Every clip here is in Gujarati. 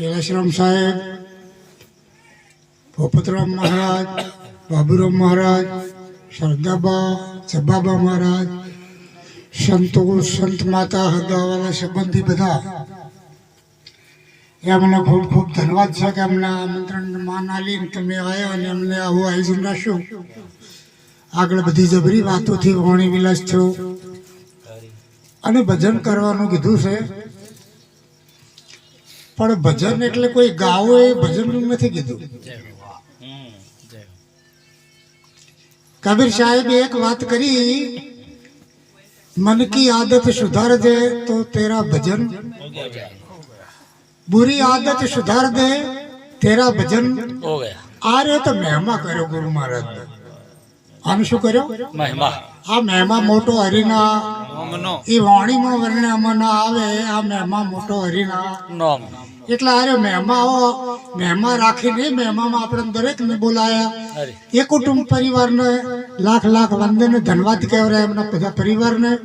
કેલાશ્રામ સાહેબ પોપતરામ મહારાજ, બાબુરામ મહારાજ શ્રદ્ધાબા જબાબા મહારાજ, સંતો, સંત માતા હગાવાલા સંબંધી બધા. એમને ખૂબ ખૂબ ધન્યવાદ છે કે અમને આમંત્રણ માન આલીને તમે આવ્યા અને અમને આવું આયોજન રાખ્યું. આગળ બધી જબરી વાતોથી વાણી વિલાસ થયો. અને ભજન કરવાનું કીધું છે. પણ ભજન એટલે કોઈ ગાવો એ ભજન નથી કીધું. કબીર સાહેબે એક વાત કરી મન કી આદત સુધાર દે તો તેરા ભજન. બુરી આદત સુધાર દે તેરા ભજન. આ રે તો મહેમા કર્યો ગુરુ મહારાજ. આમ શું કર્યો? મહેમા. આ મહેમા મોટો હરિના એ વાણીમાં વર્ણ્યામાં ના આવે આ મહેમા મોટો હરિના. નોમ. એટલે અરે મહેમાઓ મહેમા રાખીને મહેમામાં આપણે દરેકને બોલાયા. એ કુટુંબ પરિવારને લાખ લાખ વંદન ધન્યવાદ કહેવાય એમના બધા પરિવારને.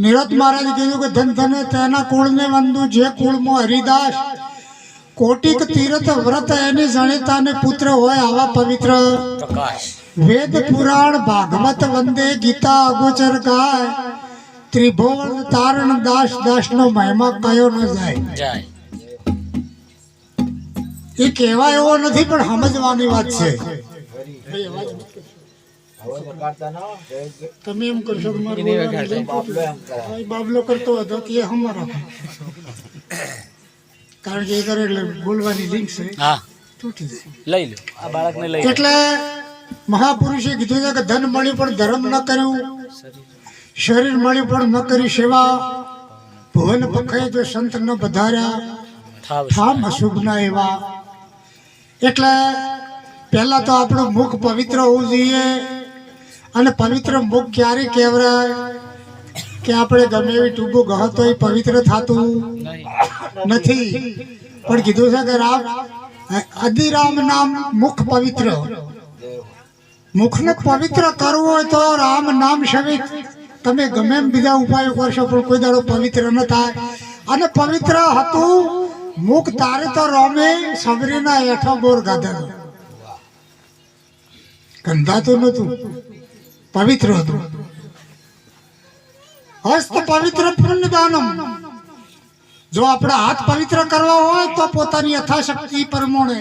નિરત મહારાજ કીધું કે ધન ધન તેના કુળને વંદુ જે કુળમાં હરિદાસ કોટિક તીર્થ વ્રત એની જણિતાને પુત્ર હોય આવા પવિત્ર. વેદ પુરાણ ભાગવત વંદે ગીતા અગોચર ગાય. ત્રિભુવન તારણ દાસ દાસ નો મહિમા કયો ન જાય. એ કહેવાય એવો નથી પણ સમજવાની વાત છે. તમે એમ કરશો બાબલો કરતો હતો કે એ હમારો કારણ કે એ કરે એટલે બોલવાની લિંક છે. તૂટી જાય. લઈ લો. આ બાળકને લઈ એટલે મહાપુરુષે કીધું છે કે ધન મળ્યું પણ ધર્મ ન કર્યું. શરીર મળ્યું પણ ન કરી સેવા. ભુવન પખે તો સંત ન વધાર્યા થામ અશુભ ના એવા. એટલે પહેલા તો આપણું મુખ પવિત્ર હોવું જોઈએ અને પવિત્ર મુખ ક્યારે કહેવાય કે આપણે ગમે એવી ટૂંકું ગહો તો એ પવિત્ર થતું નથી. પણ કીધું છે કે રામ અધિરામ નામ મુખ પવિત્ર. મુખને પવિત્ર કરવું હોય તો રામ નામ સહિત તમે ગમે એમ બીજા ઉપાયો કરશો પણ કોઈ દાડો પવિત્ર ન થાય. અને પવિત્ર હતું, મુખ તારે તો રોમે સબરીના હેઠો બોર ગાધેલો ગંધાતું નતું પવિત્ર હતું. હસ્ત પવિત્ર પુણ્યદાનમ. જો આપણા હાથ પવિત્ર કરવા હોય તો પોતાની યથાશક્તિ પ્રમાણે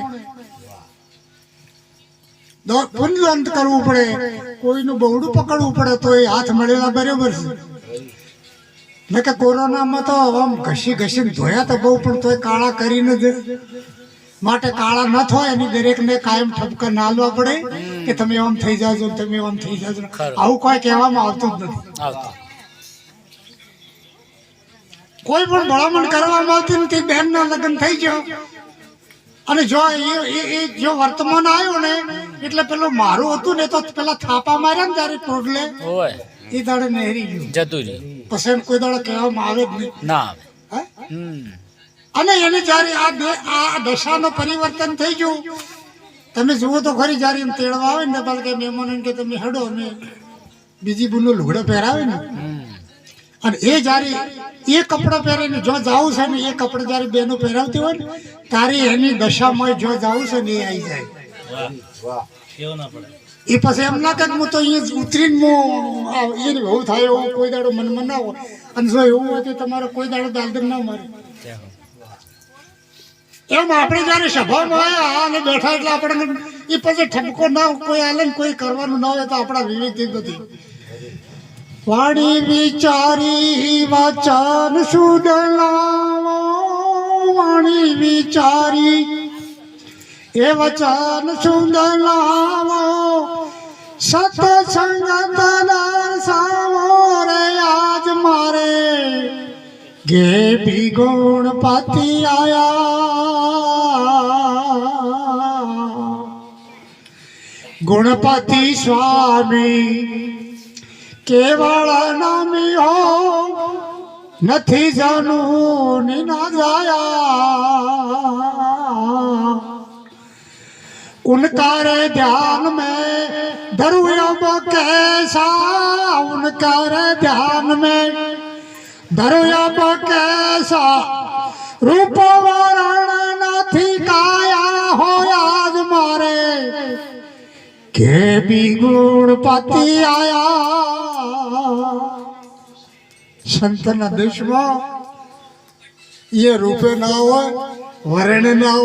દો- પુણ્યદાન કરવું પડે. કોઈનું બહુડું પકડવું પડે તો એ હાથ મળેલા બરાબર છે. ને કે કોરોનામાં તો આમ ઘસી ઘસીને ધોયા તો બહુ પણ તોય કાળા કરીને જ માટે કાળા ન થાય એની દરેકને કાયમ ઠપકા ના પડે કે તમે આમ થઈ જાજો તમે આમ થઈ જાજો. આવું કોઈ કહેવામાં આવતું જ નથી. કોઈ પણ ભલામણ કરવામાં આવતી નથી બહેનના લગ્ન થઈ ગયો અને જો એ- જો વર્તમાન આવ્યો ને એટલે પેલું મારું હતું ને તો પેલા થાપા માર્યા ને ત્યારે ટોટલે એ દાડે નહેરી ગયું. જતું રહ્યું પછી કોઈ દાડે કહેવામાં આવે જ નહીં. ના આવે. અને એને જ્યારે આ આ દશાનું પરિવર્તન થઈ ગયું તમે જુઓ તો ખરી જ્યારે એમ તેડવા આવે ને તો કે મહેમાનો કે તમે હડો અમે બીજી બુનો લુગડો પહેરાવે ને અને એ જ્યારે એ કપડાં પહેરીને જો જાવું છે ને એ કપડાં જ્યારે બેનો પહેરાવતી હોય ને તારે એની દશામાં જો જાવું છે ને એ આવી જાય. એ પછી એમ ના કે હું તો અહીંયા ઉતરીને હું એને બહુ થાય એવું કોઈ દાડો મનમાં ના હોય. અને જો એવું હોય તો તમારો કોઈ દાડો દાલદર ના મારે. એમ આપણે જયારે સભામાં આવ્યા અને બેઠા એટલે આપણને એ પછી ઠપકો ના કોઈ આલે કોઈ કરવાનું ના હોય તો આપણા વિવેક નથી. વાણી વિચારી વચન સુદલાવો લાવો વાણી વિચારી એ વચન સુદલાવો સતસંગત સતસંગ દર્શાવો રે આજ મારે ગે ભી ગુણ પાતી આયા. ગુણપતિ સ્વામી કેવળ નામી હો નથી જાનું ના જાયા उनका रे ध्यान में धरुब कैसा उनका रे ध्यान में धरुब कैसा रूप કે બિગુણ પાતી આયા? સંતના દેશમાં એ રૂપે ના હોય વર્ણ ના હોય.